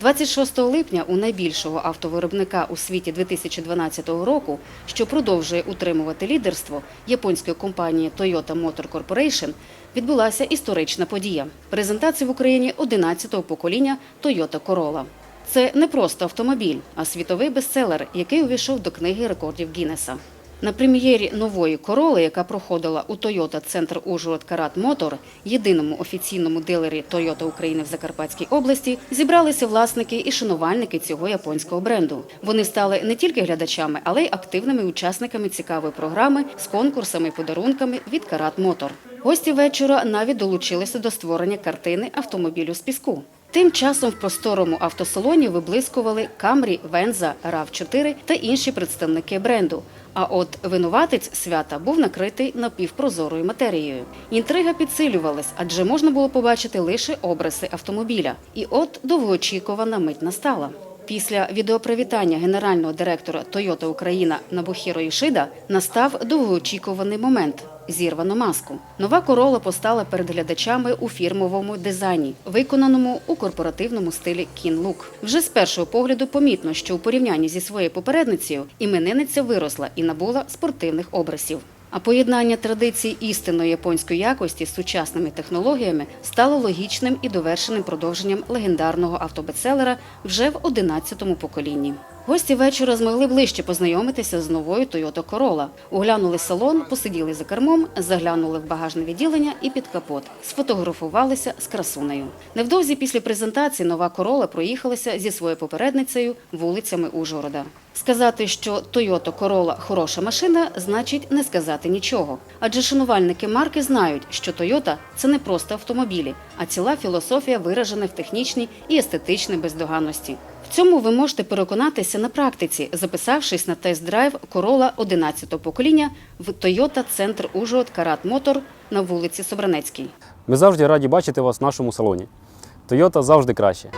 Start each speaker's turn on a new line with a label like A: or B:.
A: 26 липня у найбільшого автовиробника у світі 2012 року, що продовжує утримувати лідерство японської компанії Toyota Motor Corporation, відбулася історична подія презентація в Україні 11-го покоління Toyota Corolla. Це не просто автомобіль, а світовий бестселер, який увійшов до книги рекордів Гіннеса. На прем'єрі нової короли, яка проходила у Toyota Центр Ужгород Карат Мотор, єдиному офіційному дилері Toyota України в Закарпатській області, зібралися власники і шанувальники цього японського бренду. Вони стали не тільки глядачами, але й активними учасниками цікавої програми з конкурсами і подарунками від Карат Мотор. Гості вечора навіть долучилися до створення картини автомобілю з піску. Тим часом в просторому автосалоні виблискували Камрі, Венза, rav 4 та інші представники бренду. А от винуватець свята був накритий напівпрозорою матерією. Інтрига підсилювалась, адже можна було побачити лише обриси автомобіля. І от довгоочікувана мить настала. Після відеопривітання генерального директора Toyota Україна Набухіро Ішида настав довгоочікуваний момент. Зірвано маску. Нова корола постала перед глядачами у фірмовому дизайні, виконаному у корпоративному стилі кін-лук. Вже з першого погляду помітно, що у порівнянні зі своєю попередницею іменинниця виросла і набула спортивних образів. А поєднання традицій істинної японської якості з сучасними технологіями стало логічним і довершеним продовженням легендарного автобестселера вже в 11-му поколінні. Гості вечора змогли ближче познайомитися з новою Toyota Corolla. Оглянули салон, посиділи за кермом, заглянули в багажне відділення і під капот, сфотографувалися з красунею. Невдовзі після презентації нова Corolla проїхалася зі своєю попередницею вулицями Ужгорода. Сказати, що Toyota Corolla – хороша машина, значить не сказати нічого. Адже шанувальники марки знають, що Toyota – це не просто автомобілі, а ціла філософія виражена в технічній і естетичній бездоганності. В цьому ви можете переконатися на практиці, записавшись на тест-драйв Corolla 11-го покоління в Toyota Центр Ужгород Карат Мотор на вулиці Собранецькій.
B: Ми завжди раді бачити вас в нашому салоні. Toyota завжди краще.